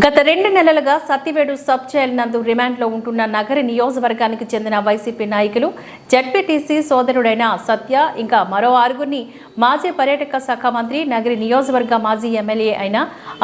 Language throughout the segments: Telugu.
గత రెండు నెలలుగా సత్తివేడు సబ్ జైల్ నందు రిమాండ్లో ఉంటున్న నగరి నియోజకవర్గానికి చెందిన వైసీపీ నాయకులు జడ్పీటీసీ సోదరుడైన సత్య ఇంకా మరో ఆరుగురిని మాజీ పర్యాటక శాఖ మంత్రి నగరి నియోజకవర్గ మాజీ ఎమ్మెల్యే అయిన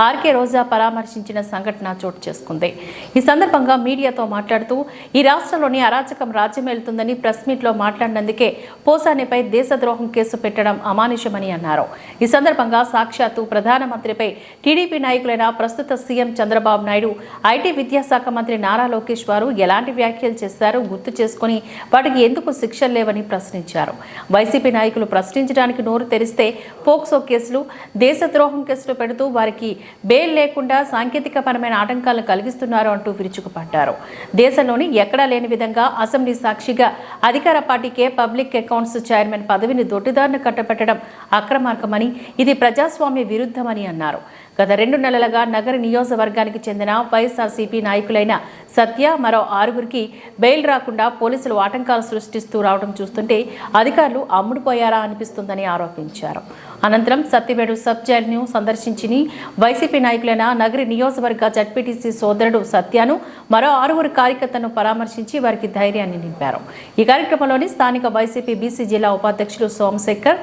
ఆర్కే రోజా పరామర్శించిన సంఘటన చోటు చేసుకుంది. ఈ సందర్భంగా మీడియాతో మాట్లాడుతూ ఈ రాష్ట్రంలోని అరాచకం రాజ్యమేలుతుందని ప్రెస్ మీట్లో మాట్లాడినందుకే పోసానిపై దేశద్రోహం కేసు పెట్టడం అమానుషమని అన్నారు. ఈ సందర్భంగా సాక్షాత్తు ప్రధానమంత్రిపై టీడీపీ నాయకులైన ప్రస్తుత సీఎం చంద్రబాబు నాయుడు. ఐటీ విద్యాశాఖ మంత్రి నారా లోకేష్ వారు ఎలాంటి వ్యాఖ్యలు చేశారో గుర్తు చేసుకుని వాటికి ఎందుకు శిక్షలు లేవని ప్రశ్నించారు. వైసీపీ నాయకులు ప్రశ్నించడానికి నోరు తెరిస్తే పోక్సో కేసులు దేశద్రోహం కేసులు పెడుతూ వారికి బెయిల్ లేకుండా సాంకేతికపరమైన ఆటంకాలను కలిగిస్తున్నారు అంటూ విరుచుకుపడ్డారు. దేశంలోని ఎక్కడా లేని విధంగా అసెంబ్లీ సాక్షిగా అధికార పార్టీకే పబ్లిక్ అకౌంట్స్ చైర్మన్ పదవిని దొడ్డిదారిన కట్టబెట్టడం అక్రమార్గమని ఇది ప్రజాస్వామ్య విరుద్ధమని అన్నారు. గత రెండు నెలలుగా నగర నియోజకవర్గానికి చెందిన వైఎస్ఆర్సీపీ నాయకులైన సత్య మరో ఆరుగురికి బెయిల్ రాకుండా పోలీసులు ఆటంకాలు సృష్టిస్తూ రావడం చూస్తుంటే అధికారులు అమ్ముడుపోయారా అనిపిస్తుందని ఆరోపించారు. అనంతరం సత్యవేడు సబ్ జైలును సందర్శించి వైసీపీ నాయకులైన నగరి నియోజకవర్గ జడ్పీటీసీ సోదరుడు సత్యాను మరో ఆరుగురు కార్యకర్తను పరామర్శించి వారికి ధైర్యాన్ని నింపారు. ఈ కార్యక్రమంలోని స్థానిక వైసీపీ బీసీ జిల్లా ఉపాధ్యక్షులు సోమశేఖర్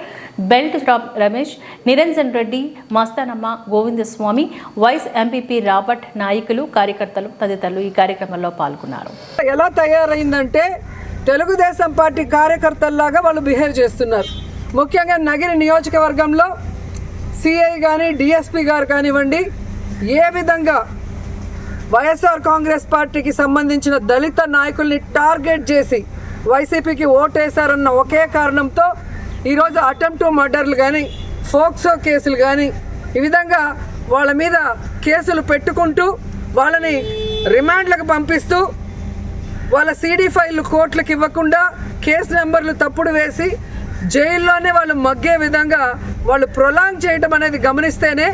బెల్ట్ top Ramesh Niranjan Reddy Mastanamma Swamy vice MPP Robert నాయకులు కార్యకర్తలు తదితరులు ఈ కార్యక్రమంలో పాల్గొన్నారు. ఎలా తయారైందంటే తెలుగుదేశం పార్టీ కార్యకర్తల్లాగా వాళ్ళు బిహేవ్ చేస్తున్నారు. ముఖ్యంగా నగిరి నియోజకవర్గంలో సిఐ కానీ డిఎస్పి గారు కానివ్వండి ఏ విధంగా వైఎస్ఆర్ కాంగ్రెస్ పార్టీకి సంబంధించిన దళిత నాయకుల్ని టార్గెట్ చేసి వైసీపీకి ఓటేశారన్న ఒకే కారణంతో ఈరోజు అటెంప్ట్ మర్డర్లు కానీ ఫోక్సో కేసులు కానీ ఈ విధంగా వాళ్ళ మీద కేసులు పెట్టుకుంటూ వాళ్ళని రిమాండ్లకు పంపిస్తూ వాళ్ళ సీడీ ఫైళ్ళు కోర్టులకు ఇవ్వకుండా కేసు నెంబర్లు తప్పుడు వేసి జైల్లోనే వాళ్ళు మగ్గే విధంగా వాళ్ళు ప్రొలాంగ్ చేయడం అనేది గమనిస్తేనే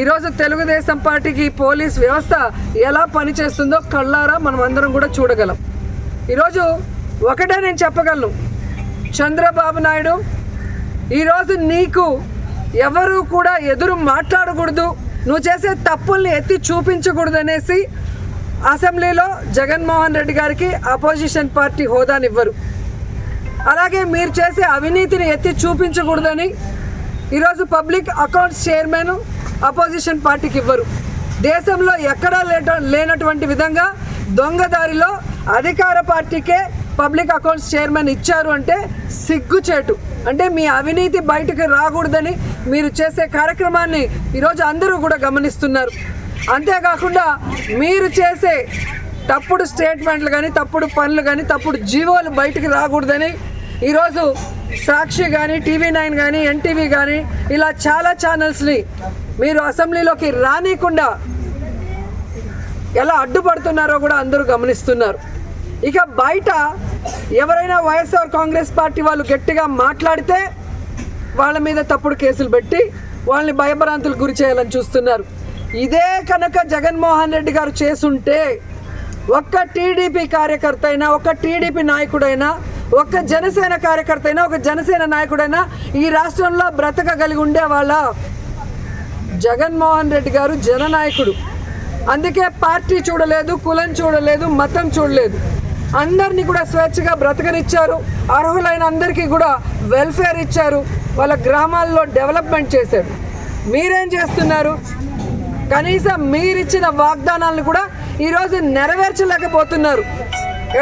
ఈరోజు తెలుగుదేశం పార్టీకి పోలీస్ వ్యవస్థ ఎలా పనిచేస్తుందో కళ్ళారా మనం అందరం కూడా చూడగలం. ఈరోజు ఒకటే నేను చెప్పగలను. చంద్రబాబు నాయుడు ఈరోజు నీకు ఎవరు కూడా ఎదురు మాట్లాడకూడదు. నువ్వు చేసే తప్పుల్ని ఎత్తి చూపించకూడదనేసి అసెంబ్లీలో జగన్మోహన్ రెడ్డి గారికి అపోజిషన్ పార్టీ హోదానివ్వరు. అలాగే మీరు చేసే అవినీతిని ఎత్తి చూపించకూడదని ఈరోజు పబ్లిక్ అకౌంట్స్ చైర్మన్ అపోజిషన్ పార్టీకి ఇవ్వరు. దేశంలో ఎక్కడా లేట లేనటువంటి విధంగా దొంగదారిలో అధికార పార్టీకే పబ్లిక్ అకౌంట్స్ చైర్మన్ ఇచ్చారు అంటే సిగ్గుచేటు. అంటే మీ అవినీతి బయటకు రాకూడదని మీరు చేసే కార్యక్రమాన్ని ఈరోజు అందరూ కూడా గమనిస్తున్నారు. అంతేకాకుండా మీరు చేసే తప్పుడు స్టేట్మెంట్లు కానీ తప్పుడు పనులు కానీ తప్పుడు జీవోలు బయటకు రాకూడదని ఈరోజు సాక్షి కానీ టీవీ నైన్ కానీ ఎన్టీవీ కానీ ఇలా చాలా ఛానల్స్ని మీరు అసెంబ్లీలోకి రానియకుండా ఎలా అడ్డుపడుతున్నారో కూడా అందరూ గమనిస్తున్నారు. ఇక బయట ఎవరైనా వైఎస్ఆర్ కాంగ్రెస్ పార్టీ వాళ్ళు గట్టిగా మాట్లాడితే వాళ్ళ మీద తప్పుడు కేసులు పెట్టి వాళ్ళని భయభ్రాంతులకు గురి చేయాలని చూస్తున్నారు. ఇదే కనుక జగన్మోహన్ రెడ్డి గారు చేసుంటే ఒక్క టీడీపీ కార్యకర్త అయినా ఒక్క టీడీపీ నాయకుడైనా ఒక్క జనసేన కార్యకర్త అయినా ఒక జనసేన నాయకుడైనా ఈ రాష్ట్రంలో బ్రతకగలిగి ఉండేవాళ్ళ జగన్మోహన్ రెడ్డి గారు జననాయకుడు. అందుకే పార్టీ చూడలేదు కులం చూడలేదు మతం చూడలేదు. అందరినీ కూడా స్వేచ్ఛగా బ్రతకనిచ్చారు. అర్హులైన అందరికీ కూడా వెల్ఫేర్ ఇచ్చారు. వాళ్ళ గ్రామాల్లో డెవలప్మెంట్ చేశారు. మీరేం చేస్తున్నారు? కనీసం మీరిచ్చిన వాగ్దానాలను కూడా ఈరోజు నెరవేర్చలేకపోతున్నారు.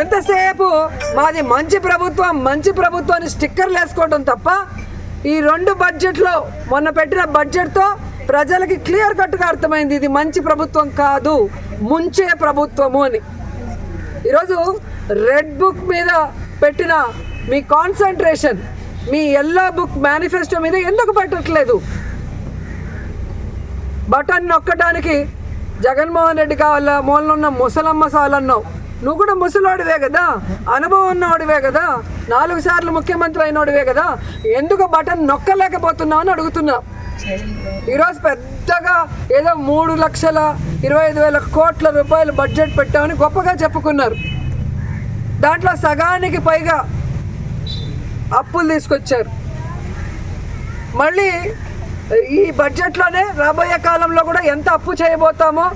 ఎంతసేపు మాది మంచి ప్రభుత్వం మంచి ప్రభుత్వాన్ని స్టిక్కర్లు వేసుకోవడం తప్ప ఈ రెండు బడ్జెట్లో మొన్న పెట్టిన బడ్జెట్తో ప్రజలకి క్లియర్ కట్గా అర్థమైంది ఇది మంచి ప్రభుత్వం కాదు ముంచే ప్రభుత్వము అని. ఈరోజు రెడ్ బుక్ మీద పెట్టిన మీ కాన్సన్ట్రేషన్ మీ ఎల్లో బుక్ మేనిఫెస్టో మీద ఎందుకు పెట్టట్లేదు? బటన్ నొక్కడానికి జగన్మోహన్ రెడ్డి కావాల? మూలనున్న ముసలమ్మ సాలన్నావు నువ్వు కూడా ముసలాడివే కదా? అనుభవం ఉన్నవాడివే కదా? నాలుగు సార్లు ముఖ్యమంత్రి అయినోడివే కదా? ఎందుకు బటన్ నొక్కలేకపోతున్నావు అని అడుగుతున్నా. ఈరోజు పెద్దగా ఏదో మూడు లక్షల ఇరవై ఐదు వేల కోట్ల రూపాయలు బడ్జెట్ పెట్టామని గొప్పగా చెప్పుకున్నారు. దాంట్లో సగానికి పైగా అప్పులు తీసుకొచ్చారు. మళ్ళీ ఈ బడ్జెట్లోనే రాబోయే కాలంలో కూడా ఎంత అప్పు చేయబోతామో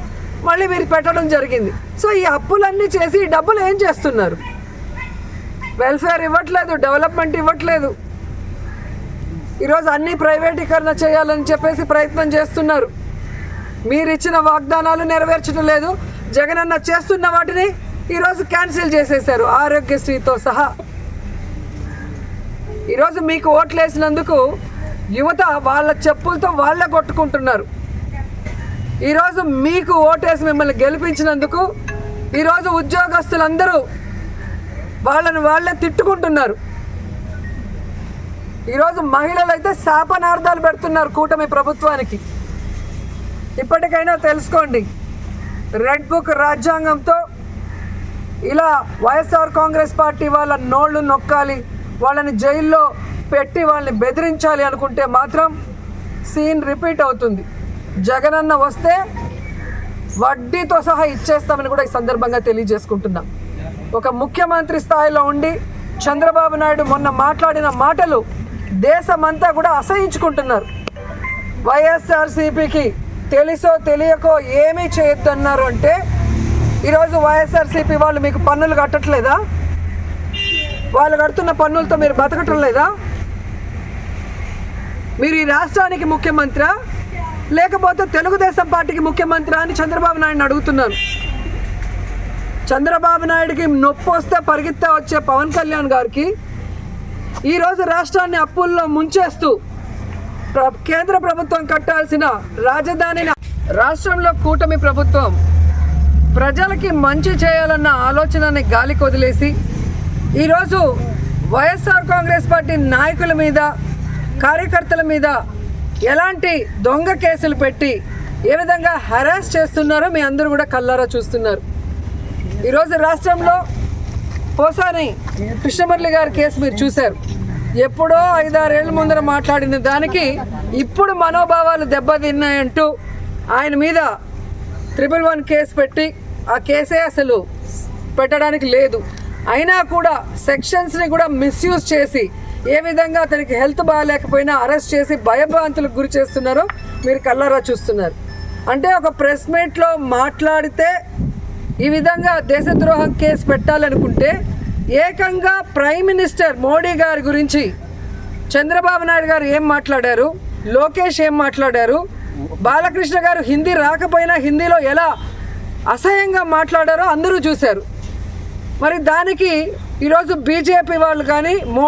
మళ్ళీ మీరు పెట్టడం జరిగింది. సో ఈ అప్పులన్నీ చేసి ఈ డబ్బులు ఏం చేస్తున్నారు? వెల్ఫేర్ ఇవ్వట్లేదు డెవలప్మెంట్ ఇవ్వట్లేదు. ఈరోజు అన్ని ప్రైవేటీకరణ చేయాలని చెప్పేసి ప్రయత్నం చేస్తున్నారు. మీరు ఇచ్చిన వాగ్దానాలు నెరవేర్చడం లేదు. జగనన్న చేస్తున్న వాటిని ఈరోజు క్యాన్సిల్ చేసేశారు ఆరోగ్యశ్రీతో సహా. ఈరోజు మీకు ఓట్లు వేసినందుకు యువత వాళ్ళ చెప్పులతో వాళ్ళే కొట్టుకుంటున్నారు. ఈరోజు మీకు ఓటేసి మిమ్మల్ని గెలిపించినందుకు ఈరోజు ఉద్యోగస్తులందరూ వాళ్ళని వాళ్ళే తిట్టుకుంటున్నారు. ఈరోజు మహిళలు అయితే శాపనార్థాలు పెడుతున్నారు కూటమి ప్రభుత్వానికి. ఇప్పటికైనా తెలుసుకోండి రెడ్ బుక్ రాజ్యాంగంతో ఇలా వైఎస్ఆర్ కాంగ్రెస్ పార్టీ వాళ్ళ నోళ్ళు నొక్కాలి వాళ్ళని జైల్లో పెట్టి వాళ్ళని బెదిరించాలి అనుకుంటే మాత్రం సీన్ రిపీట్ అవుతుంది. జగనన్న వస్తే వడ్డీతో సహా ఇచ్చేస్తామని కూడా ఈ సందర్భంగా తెలియజేసుకుంటున్నాం. ఒక ముఖ్యమంత్రి స్థాయిలో ఉండి చంద్రబాబు నాయుడు మొన్న మాట్లాడిన మాటలు దేశమంతా కూడా అసహించుకుంటున్నారు. వైఎస్ఆర్సీపీకి తెలుసో తెలియకో ఏమీ చేయొద్దన్నారు అంటే ఈరోజు వైఎస్ఆర్సీపీ వాళ్ళు మీకు పన్నులు కట్టట్లేదా? వాళ్ళు కడుతున్న పన్నులతో మీరు బతకటం లేదా? మీరు ఈ రాష్ట్రానికి ముఖ్యమంత్రి లేకపోతే తెలుగుదేశం పార్టీకి ముఖ్యమంత్రి అని చంద్రబాబు నాయుడుని అడుగుతున్నాను చంద్రబాబు నాయుడికి నొప్పి వస్తే పరిగెత్తా వచ్చే పవన్ కళ్యాణ్ గారికి ఈరోజు రాష్ట్రాన్ని అప్పుల్లో ముంచేస్తూ కేంద్ర ప్రభుత్వం కట్టాల్సిన రాజధానిని రాష్ట్రంలో కూటమి ప్రభుత్వం ప్రజలకి మంచి చేయాలన్న ఆలోచనని గాలికి వదిలేసి ఈరోజు వైఎస్ఆర్ కాంగ్రెస్ పార్టీ నాయకుల మీద కార్యకర్తల మీద ఎలాంటి దొంగ కేసులు పెట్టి ఏ విధంగా హెరాస్ చేస్తున్నారో మీ అందరూ కూడా కల్లారా చూస్తున్నారు. ఈరోజు రాష్ట్రంలో పోసాని కృష్ణమురళి గారి కేసు మీరు చూశారు. ఎప్పుడో ఐదారేళ్ళ ముందర మాట్లాడిన దానికి ఇప్పుడు మనోభావాలు దెబ్బతిన్నాయంటూ ఆయన మీద త్రిబుల్ వన్ కేసు పెట్టి ఆ కేసే అసలు పెట్టడానికి లేదు. అయినా కూడా సెక్షన్స్ని కూడా మిస్యూజ్ చేసి ఏ విధంగా అతనికి హెల్త్ బాగాలేకపోయినా అరెస్ట్ చేసి భయభ్రాంతులకు గురి చేస్తున్నారో మీరు కళ్ళారా చూస్తున్నారు. అంటే ఒక ప్రెస్ మీట్లో మాట్లాడితే ఈ విధంగా దేశద్రోహం కేసు పెట్టాలనుకుంటే ఏకంగా ప్రైమ్ మినిస్టర్ మోడీ గారి గురించి చంద్రబాబు నాయుడు గారు ఏం మాట్లాడారు? లోకేష్ ఏం మాట్లాడారు? బాలకృష్ణ గారు హిందీ రాకపోయినా హిందీలో ఎలా అసహ్యంగా మాట్లాడారో అందరూ చూశారు. మరి దానికి ఈరోజు బీజేపీ వాళ్ళు కానీ మోడీ